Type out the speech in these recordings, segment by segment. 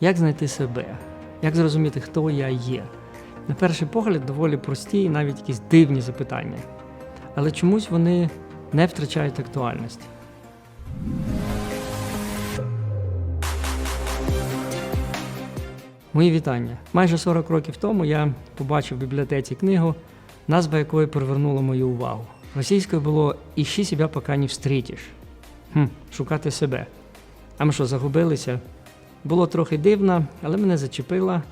Як знайти себе? Як зрозуміти, хто я є? На перший погляд, доволі прості і навіть якісь дивні запитання. Але чомусь вони не втрачають актуальності. Мої вітання. Майже 40 років тому я побачив в бібліотеці книгу, назва якої привернула мою увагу. Російською було «Іщи себе, поки не встретиш». Хм, шукати себе. А ми що, загубилися? Було трохи дивно, але мене зачепило,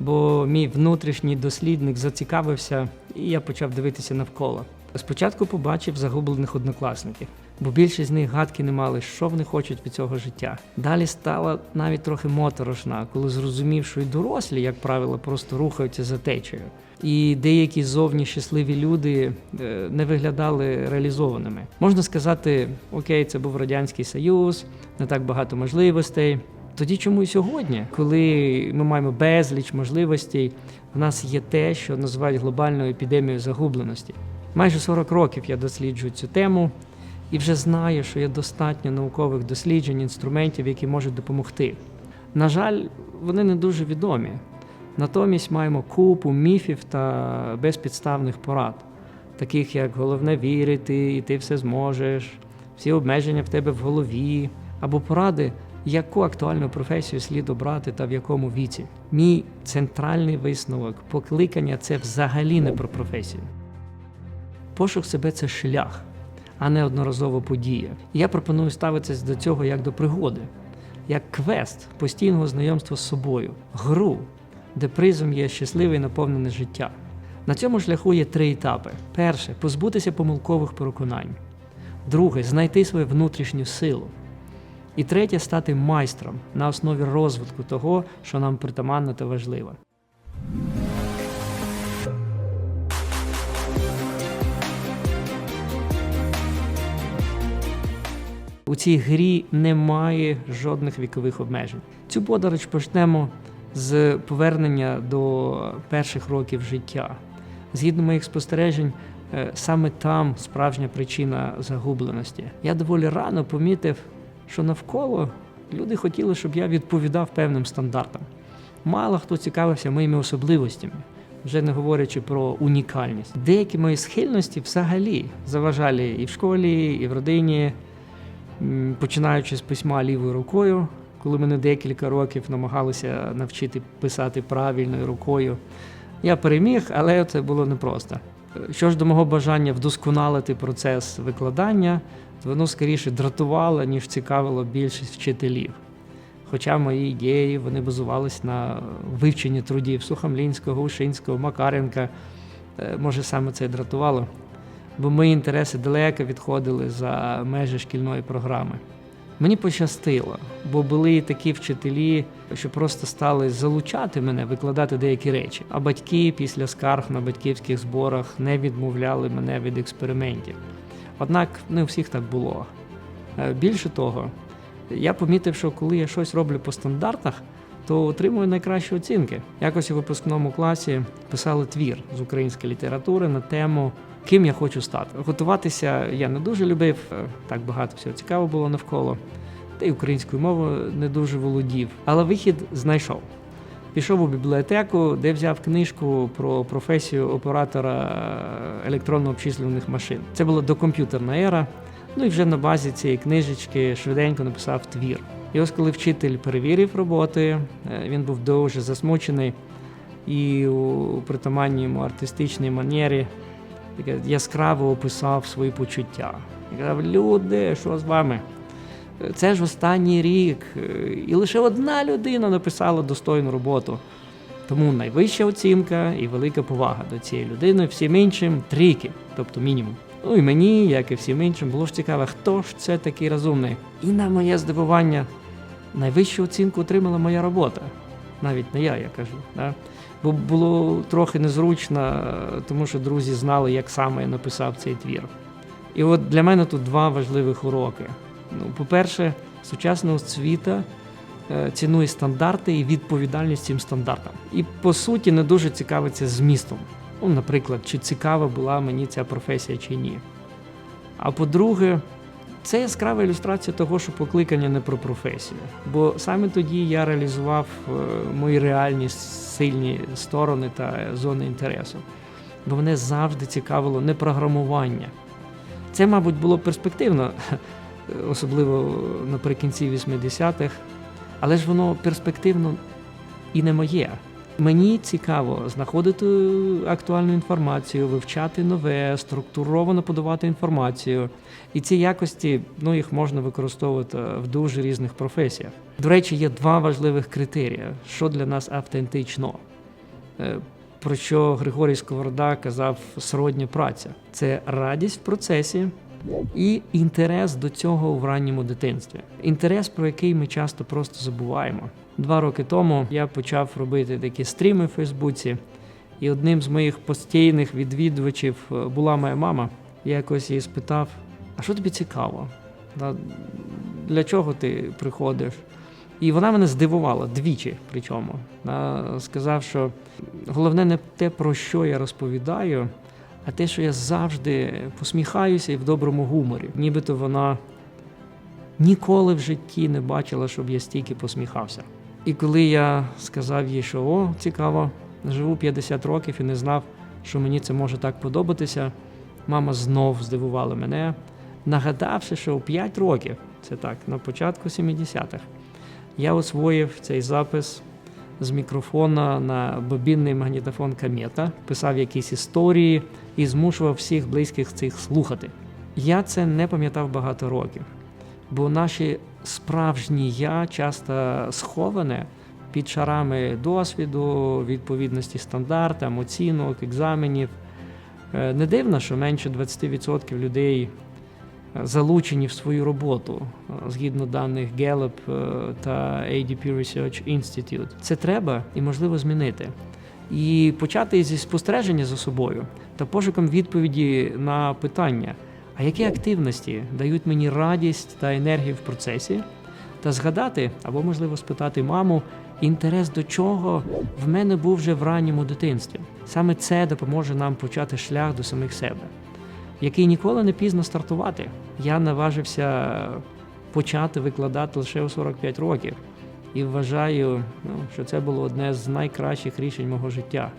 бо мій внутрішній дослідник зацікавився, і я почав дивитися навколо. Спочатку побачив загублених однокласників, бо більшість з них гадки не мали, що вони хочуть від цього життя. Далі стало навіть трохи моторошна, коли зрозумів, що і дорослі, як правило, просто рухаються за течею. І деякі зовні щасливі люди е, не виглядали реалізованими. Можна сказати, окей, це був радянський союз, не так багато можливостей. Тоді чому і сьогодні, коли ми маємо безліч можливостей, в нас є те, що називають глобальною епідемією загубленості. Майже 40 років я досліджую цю тему і вже знаю, що є достатньо наукових досліджень, інструментів, які можуть допомогти. На жаль, вони не дуже відомі. Натомість маємо купу міфів та безпідставних порад, таких як головне вірити, і ти все зможеш, всі обмеження в тебе в голові, або поради, яку актуальну професію слід обрати та в якому віці. Мій центральний висновок покликання це взагалі не про професію. Пошук себе це шлях, а не одноразова подія. Я пропоную ставитися до цього як до пригоди, як квест постійного знайомства з собою, гру, де призом є щасливе і наповнене життя. На цьому шляху є три етапи: перше позбутися помилкових переконань, друге знайти свою внутрішню силу. І третє стати майстром на основі розвитку того, що нам притаманно та важливо. У цій грі немає жодних вікових обмежень. Цю подорож почнемо з повернення до перших років життя. Згідно моїх спостережень, е, саме там справжня причина загубленості. Я доволі рано помітив, що навколо люди хотіли, щоб я відповідав певним стандартам. Мало хто цікавився моїми особливостями, вже не говорячи про унікальність. Деякі мої схильності взагалі заважали і в школі, і в родині, починаючи з письма лівою рукою, коли мене декілька років намагалися навчити писати правильною рукою. Я переміг, але це було непросто. Що ж до мого бажання вдосконалити процес викладання, то воно скоріше дратувало, ніж цікавило більшість вчителів. Хоча мої ідеї вони базувались на вивченні трудів Сухомлінського, Ушинського, Макаренка. Е, Може, саме це і дратувало бо мої інтереси далеко відходили за межі шкільної програми. Мені пощастило, бо були такі вчителі, що просто стали залучати мене викладати деякі речі. А батьки після скарг на батьківських зборах не відмовляли мене від експериментів. Однак не у всіх так було. Е, Більше того, я помітив, що коли я щось роблю по стандартах, то отримую найкращі оцінки. Якось у випускному класі писали твір з української літератури на тему Ким я хочу стати. Готуватися я не дуже любив, е, так багато всього цікаво було навколо, та й українською мовою не дуже володів. Але вихід знайшов. Пішов у бібліотеку, де взяв книжку про професію оператора е, електронно обчислюваних машин. Це була докомп'ютерна ера. Ну і вже на базі цієї книжечки швиденько написав твір. І ось коли вчитель перевірив роботи, е, він був дуже засмучений і у притаманній йому артистичній манері яскраво описав свої почуття. Я казав, люди, що з вами? Це ж останній рік, е, і лише одна людина написала достойну роботу. Тому найвища оцінка і велика повага до цієї людини, всім іншим трійки, тобто мінімум. Ну і мені, як і всім іншим, було ж цікаво, хто ж це такий розумний. І на моє здивування, найвищу оцінку отримала моя робота. Навіть не я, я кажу. Да? Бо було трохи незручно, тому що друзі знали, як саме я написав цей твір. І от для мене тут два важливих уроки. Ну, по-перше, сучасна освіта е, цінує стандарти і відповідальність цим стандартам. І по суті не дуже цікавиться змістом. Ну, наприклад, чи цікава була мені ця професія чи ні. А по-друге, Це яскрава ілюстрація того, що покликання не про професію. Бо саме тоді я реалізував е, мої реальні сильні сторони та зони інтересу. Бо мене завжди цікавило не програмування. Це, мабуть, було перспективно, особливо наприкінці 80-х, але ж воно перспективно і не моє. Мені цікаво знаходити актуальну інформацію, вивчати нове, структуровано подавати інформацію. І ці якості ну, їх можна використовувати в дуже різних професіях. До речі, є два важливих критерії, що для нас автентично. Е, Про що Григорій Сковорода казав сродня праця. Це радість в процесі і інтерес до цього в ранньому дитинстві. Інтерес, про який ми часто просто забуваємо. Два роки тому я почав робити такі стріми в Фейсбуці, і одним з моїх постійних відвідувачів е, була моя мама. Я якось її спитав: а що тобі цікаво? Для чого ти приходиш? І вона мене здивувала двічі. Причому сказав, що головне не те, про що я розповідаю, а те, що я завжди посміхаюся і в доброму гуморі. Нібито вона ніколи в житті не бачила, щоб я стільки посміхався. І коли я сказав їй, що о, цікаво, живу 50 років і не знав, що мені це може так подобатися, мама знов здивувала мене, нагадавши, що у 5 років, це так, на початку 70-х, я освоїв цей запис з мікрофона на бобінний магнітофон Камета, писав якісь історії і змушував всіх близьких цих слухати. Я це не пам'ятав багато років, бо наші справжні я часто сховане під шарами досвіду, відповідності стандартам, оцінок, екзаменів. Е, Не дивно, що менше 20% людей е, залучені в свою роботу е, згідно даних Gallup та ADP Research Institute. Це треба і можливо змінити. І почати зі спостереження за собою та пошуком відповіді на питання, а які активності дають мені радість та енергію в процесі, та згадати або, можливо, спитати маму, інтерес до чого в мене був вже в ранньому дитинстві. Саме це допоможе нам почати шлях до самих себе, який ніколи не пізно стартувати. Я наважився почати викладати лише у 45 років. І вважаю, ну, що це було одне з найкращих рішень мого життя.